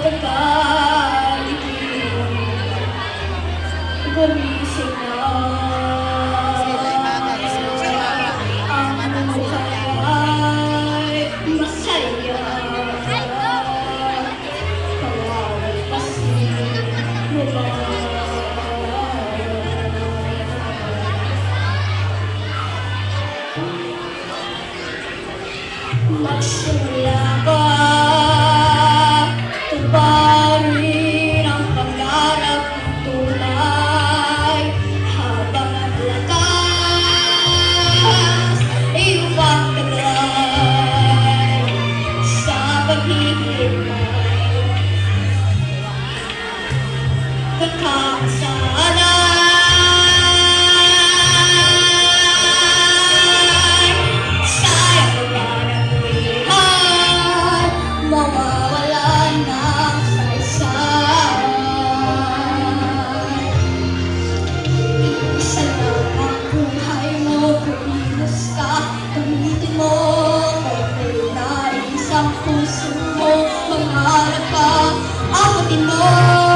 pagpapaligid Gumising na Ang buhay masaya Pawalpasin mo for he. puso mo Pangarap ka, akotin mo.